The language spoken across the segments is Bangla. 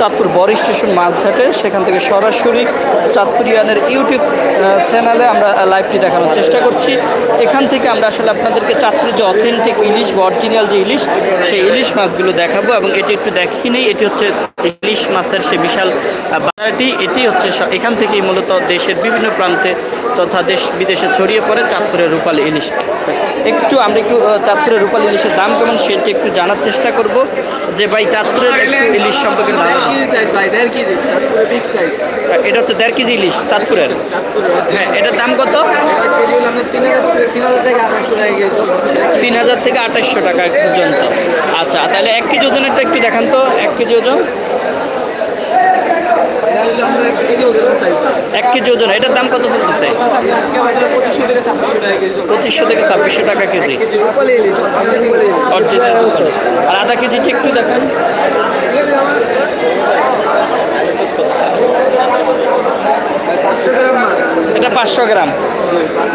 চাঁদপুর বড় স্টেশন মাঝঘাটে, সেখান থেকে সরাসরি চাঁদপুরিয়ানের ইউটিউব চ্যানেলে আমরা লাইভটি দেখানোর চেষ্টা করছি। এখান থেকে আমরা আসলে আপনাদেরকে চাঁদপুরের যে অথেন্টিক ইলিশ বা অরিজিনাল যে ইলিশ, সেই ইলিশ মাছগুলো দেখাবো এবং এটি একটু দেখিয়ে নেই, এটি হচ্ছে ইলিশ মাছের সে বিশাল বাজারটি এটি হচ্ছে এখান থেকেই মূলত দেশের বিভিন্ন প্রান্তে তথা দেশ বিদেশে ছড়িয়ে পড়ে চাঁদপুরের রূপালী ইলিশ। একটু আমরা একটু চাঁদপুরের রূপালী ইলিশের দাম কেমন সেটি একটু জানার চেষ্টা করব যে ভাই চাঁদপুরের একটু ইলিশ সম্পর্কে এটা হচ্ছে দেড় কেজি ইলিশ চাঁদপুরের। হ্যাঁ এটার দাম কত? তিন হাজার থেকে আঠাশশো টাকা পর্যন্ত। আচ্ছা তাহলে এক কেজি ওজনেরটা একটু দেখান তো এক কেজি ওজন। এক কেজি ওজন, এটার দাম কত চলতেছে? পঁচিশশো থেকে ছাব্বিশশো টাকা কেজি। আর আধা কেজিটা একটু দেখান? এটা পাঁচশো গ্রাম মাছ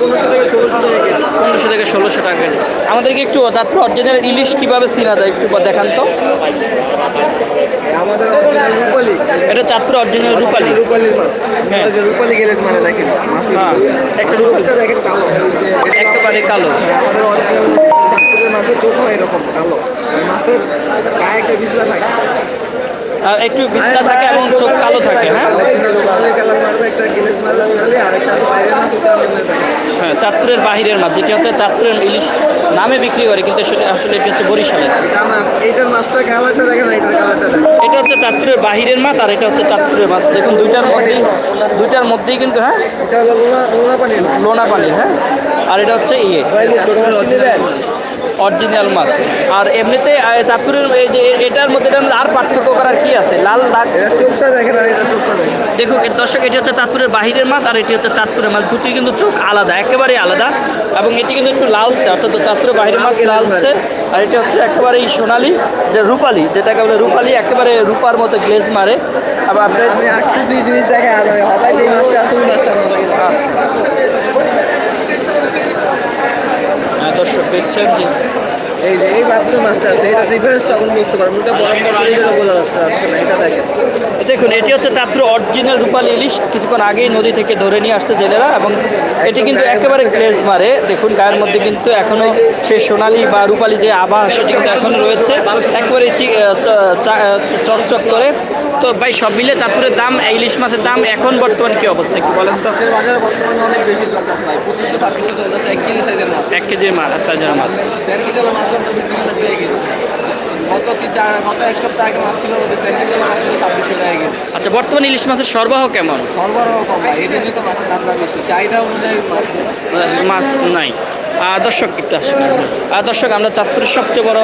পনেরোশো থেকে ষোলোশো টাকা কেজি। আমাদেরকে একটু তারপর অরিজিনাল ইলিশ কীভাবে চিনা যায় একটু দেখান তো। আমাদের অরিজিনাল রূপালি। এটা চাঁদপুর অরিজিনাল রূপালি। রূপালির মাছ। হ্যাঁ। রূপালি গেলেজ মানে দেখেন মাছের হ্যাঁ, একটা রূপালি। দেখেন কালো। একেবারে কালো। আমাদের অরিজিনাল চাঁদপুরের মাছের চোখ হয় এরকম কালো। মাছের গায়ে একটা বিজলা থাকে। একটু বিস্তার থাকে এবং চোখ কালো থাকে হ্যাঁ? হ্যাঁ চাঁদপুরের বাহিরের মাছ যেটি হচ্ছে চাঁদপুরের ইলিশ নামে বিক্রি করে কিন্তু আসলে আসলে এটি হচ্ছে বরিশালের। এটা হচ্ছে চাঁদপুরের বাহিরের মাছ আর এটা হচ্ছে চাঁদপুরের মাছ। দেখুন দুইটার মধ্যেই দুইটার মধ্যেই কিন্তু হ্যাঁ? এটা হলো লোনা পানি লোনা পানি হ্যাঁ? আর এটা হচ্ছে ইয়ে অরিজিনাল মাছ। আর এমনিতে চাঁদপুরের এই যে এটার মধ্যে এটার মধ্যে আর পার্থক্য করার কি আছে? লাল দাগ। এটা চোখটা দেখেন আর এটা চোখটা দেখেন দেখুন দর্শক এটি হচ্ছে চাঁদপুরের বাহিরের মাছ আর এটি হচ্ছে চাঁদপুরের মাছ দুটি কিন্তু চোখ আলাদা একেবারেই আলাদা। এবং এটি কিন্তু একটু লালচে অর্থাৎ চাঁদপুরের বাহিরের মাছ লালচে আর এটি হচ্ছে একেবারেই সোনালি যে রূপালি যেটাকে বলে রূপালি একেবারে রূপার মতো গ্লেজ মারে। আবার আপনার আপনি আটটা দুই জিনিস দেখে আর হবাই যে মাছটা আছে ওই মাছটা আমার দর্শক দেখছেন যে এই যে এই বাথরুম মাছটা আছে। এটা এখন বুঝতে পারবেন বড় বড় বোঝা যাচ্ছে না এটা দেখেন। দেখুন এটি হচ্ছে চাঁদপুর অরিজিনাল রূপালী ইলিশ কিছুক্ষণ আগেই নদী থেকে ধরে নিয়ে আসছে জেলেরা এবং এটি কিন্তু একেবারে গ্লেজ মারে। দেখুন গায়ের মধ্যে কিন্তু এখনও সেই সোনালি বা রূপালী যে আভা সেটি কিন্তু এখনও রয়েছে। একেবারে চকচক করে। তো ভাই সব মিলে চাঁদপুরের দাম ইলিশ মাছের দাম এখন বর্তমানে কি অবস্থা একটু বলেন তো। বর্তমানে অনেক বেশি চলতেছে এক কেজি সাইজের মাছ। এক কেজি মাছ সাইজের মাছ এক আগে মাছ ছিল আচ্ছা বর্তমানে ইলিশ মাছের সরবরাহ কেমন? সরবরাহ কম চাহিদা মাছ নেই। দর্শক দর্শক, আমরা চাঁদপুরের সবচেয়ে বড়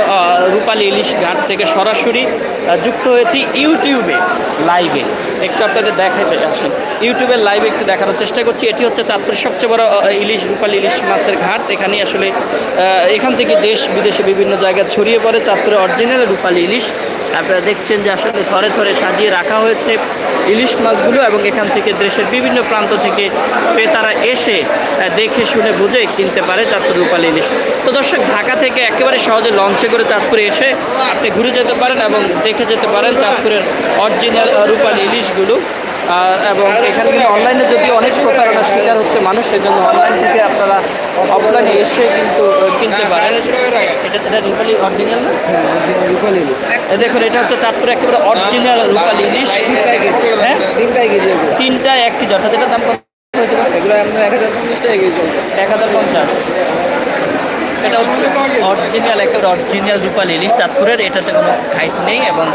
রূপালী ইলিশ ঘাট থেকে সরাসরি যুক্ত হয়েছি ইউটিউবে, লাইভে। একটু আপনাদের দেখাতে আসুন। ইউটিউবের লাইভে একটু দেখানোর চেষ্টা করছি। এটি হচ্ছে চাঁদপুরের সবচেয়ে বড় ইলিশ রূপালী ইলিশ মাছের ঘাট। এখানে আসলে এখান থেকে দেশ বিদেশে বিভিন্ন জায়গায় ছড়িয়ে পড়ে চাঁদপুরের অরিজিনাল রূপালী ইলিশ। আপনারা দেখছেন যে আসলে থরে থরে সাজিয়ে রাখা হয়েছে ইলিশ মাছগুলো এবং এখান থেকে দেশের বিভিন্ন প্রান্ত থেকে ক্রেতারা এসে দেখে, শুনে, বুঝে কিনতে পারে চাঁদপুর রূপালী ইলিশ। তো দর্শক, ঢাকা থেকে একেবারে সহজে লঞ্চে করে চাঁদপুরে এসে আপনি ঘুরে যেতে পারেন এবং দেখে যেতে পারেন চাঁদপুরের অরিজিনাল রূপালী ইলিশগুলো। এবং এখানে কিন্তু অনলাইনে যদি অনেক প্রতারণার শিকার হচ্ছে মানুষ সেজন্য অনলাইন থেকে আপনারা অফলাইনে এসে কিন্তু কিনতে পারেন। এটা এটা রূপালী অরিজিনাল রূপালি দেখুন এটা হচ্ছে চাঁদপুরে একেবারে অরিজিনাল রূপালী ইলিশ। হ্যাঁ? কেজি তিনটা এক কেজি অর্থাৎ এটার দাম কত হতে পারে? এগুলো আপনার এক হাজার পঞ্চাশ টাকা কেজি এক হাজার পঞ্চাশ। এটা হচ্ছে অরিজিনাল একেবারে অরিজিনাল রূপালী ইলিশ চাঁদপুরের। এটাতে কোনো হাইট নেই এবং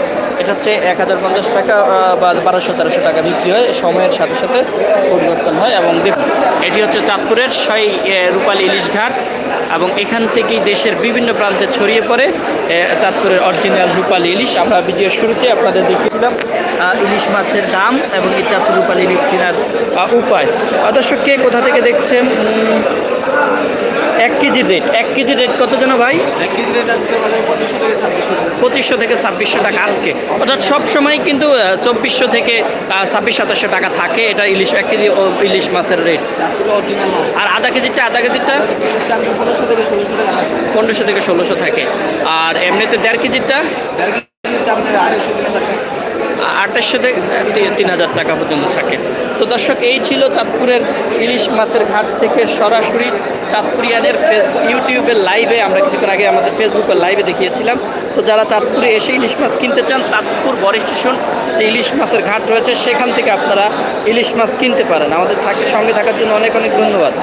এটা হচ্ছে এক হাজার পঞ্চাশ টাকা বা বারোশো তেরোশো টাকা বিক্রি হয়। সময়ের সাথে সাথে পরিবর্তন হয় এবং দেখুন এটি হচ্ছে চাঁদপুরের সেই রূপালী ইলিশ ঘাট এবং এখান থেকেই দেশের বিভিন্ন প্রান্তে ছড়িয়ে পড়ে চাঁদপুরের অরিজিনাল রূপালী ইলিশ। আমরা ভিডিওর শুরুতে আপনাদের দেখিয়েছিলাম ইলিশ মাছের দাম এবং এই চাঁদপুর রূপালী ইলিশ চেনার উপায়। আহ, দর্শক কে কোথা থেকে দেখছেন? এক কেজি রেট এক কেজি রেট কত যেন ভাই? পঁচিশশো থেকে ছাব্বিশশো টাকা। আজকে। অর্থাৎ সব সময় কিন্তু চব্বিশশো থেকে ছাব্বিশ সাতাশশো টাকা থাকে এটা ইলিশ এক কেজি ইলিশ মাছের রেট আর আধা কেজিটা আধা কেজিটা? পনেরোশো থেকে ষোলোশো থাকে। আর এমনিতে দেড় কেজিটা? দেড় আড়াইশো আঠাশশো থেকে তিন হাজার টাকা পর্যন্ত থাকে। তো দর্শক, এই ছিল চাঁদপুরের ইলিশ মাছের ঘাট থেকে সরাসরি চাঁদপুরিয়ানের ফেসবুক ইউটিউবের লাইভে আমরা কিছুক্ষণ আগে আমাদের ফেসবুকের লাইভে দেখিয়েছিলাম। তো যারা চাঁদপুরে এসে ইলিশ মাছ কিনতে চান, চাঁদপুর বড় স্টেশন, যে ইলিশ মাছের ঘাট রয়েছে, সেখান থেকে আপনারা ইলিশ মাছ কিনতে পারেন। আমাদের থাকে সঙ্গে থাকার জন্য অনেক অনেক ধন্যবাদ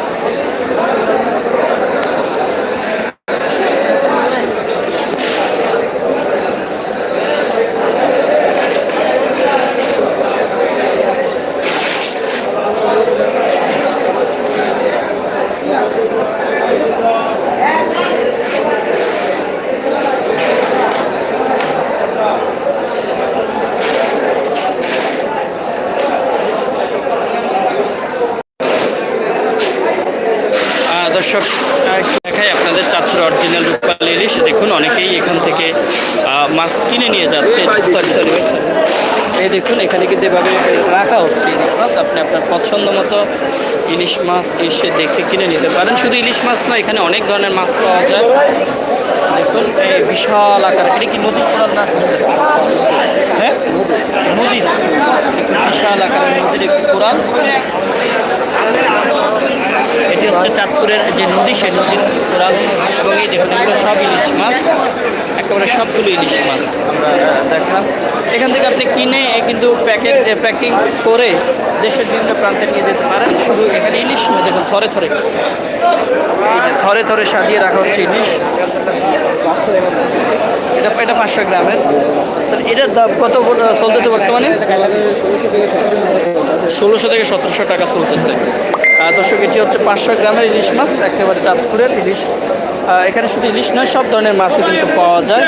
আহ, দর্শক আহ, একটু দেখাই আপনাদের চারশোর অরিজিনাল রূপালী ইলিশ দেখুন, অনেকেই এখান থেকে মাছ কিনে নিয়ে যাচ্ছে। সরি সরি এই দেখুন, এখানে কিন্তু এভাবে রাখা হচ্ছে ইলিশ মাছ আপনি আপনার পছন্দ মতো ইলিশ মাছ এসে দেখে কিনে নিতে পারেন। শুধু ইলিশ মাছ নয়, এখানে অনেক ধরনের মাছ পাওয়া যায়। দেখুন, এই বিশাল আকার। এটা কি নদীর হ্যাঁ? কোরাল এটি হচ্ছে চাঁদপুরের যে নদী, সেই নদীর কোরাল এবং এই দেখুন, এগুলো সব ইলিশ মাছ। একেবারে সবগুলো ইলিশ মাছ আমরা দেখলাম। এখান থেকে আপনি কিনে কিন্তু প্যাকেট প্যাকিং করে দেশের বিভিন্ন প্রান্তে নিয়ে যেতে পারেন। শুধু এখানে ইলিশ দেখুন, থরে থরে। থরে থরে সাজিয়ে রাখা হচ্ছে ইলিশ। এটা এটা পাঁচশো গ্রামের। এটার দাম কত চলতেছে বর্তমানে? ষোলোশো থেকে সতেরোশো টাকা চলতেছে। দর্শক, এটি হচ্ছে পাঁচশো গ্রামের ইলিশ মাছ, একেবারে চাঁদপুরের ইলিশ। এখানে শুধু ইলিশ নয়, সব ধরনের মাছই কিন্তু পাওয়া যায়।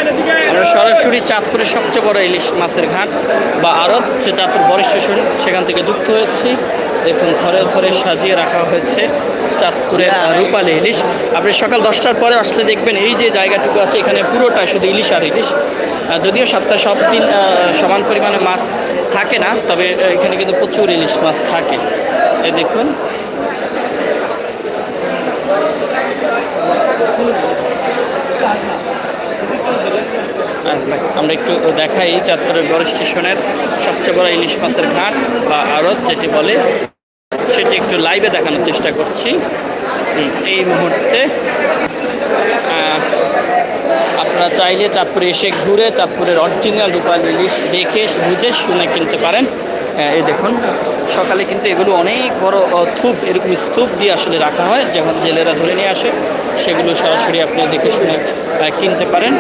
আমরা সরাসরি চাঁদপুরের সবচেয়ে বড় ইলিশ মাছের ঘাট বা আড়ত, যে চাঁদপুর বড় স্টেশন, সেখান থেকে যুক্ত হয়েছি। দেখুন, ঘরে ঘরে সাজিয়ে রাখা হয়েছে। চাঁদপুরের রূপালী ইলিশ। আপনি সকাল দশটার পরে আসলে দেখবেন এই যে জায়গাটুকু আছে, এখানে পুরোটা শুধু ইলিশ আর ইলিশ। যদিও সপ্তাহে সব দিন সমান পরিমাণে মাছ থাকে না, তবে এখানে কিন্তু প্রচুর ইলিশ মাছ থাকে। এ দেখুন। আমরা একটু দেখাই চাঁদপুরের বড় স্টেশনের সবচেয়ে বড় ইলিশ মাছের ঘাট বা আড়ত, যেটি বলে সেটি একটু লাইভে দেখানোর চেষ্টা করছি। এই মুহূর্তে আপনারা চাইলে চাঁদপুরে এসে ঘুরে চাঁদপুরের অরিজিনাল রূপালী ইলিশ দেখে বুঝে শুনে কিনতে পারেন। আহ, এই দেখুন সকালে কিন্তু এগুলো অনেক বড় থুপ এরকম স্তূপ দিয়ে আসলে রাখা হয় যখন জেলেরা ধরে নিয়ে আসে সেগুলো সরাসরি আপনি দেখে শুনে কিনতে পারেন।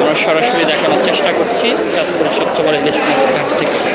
আমরা সরাসরি দেখানোর চেষ্টা করছি চাঁদপুরের সবচেয়ে বড় ইলিশ মাছ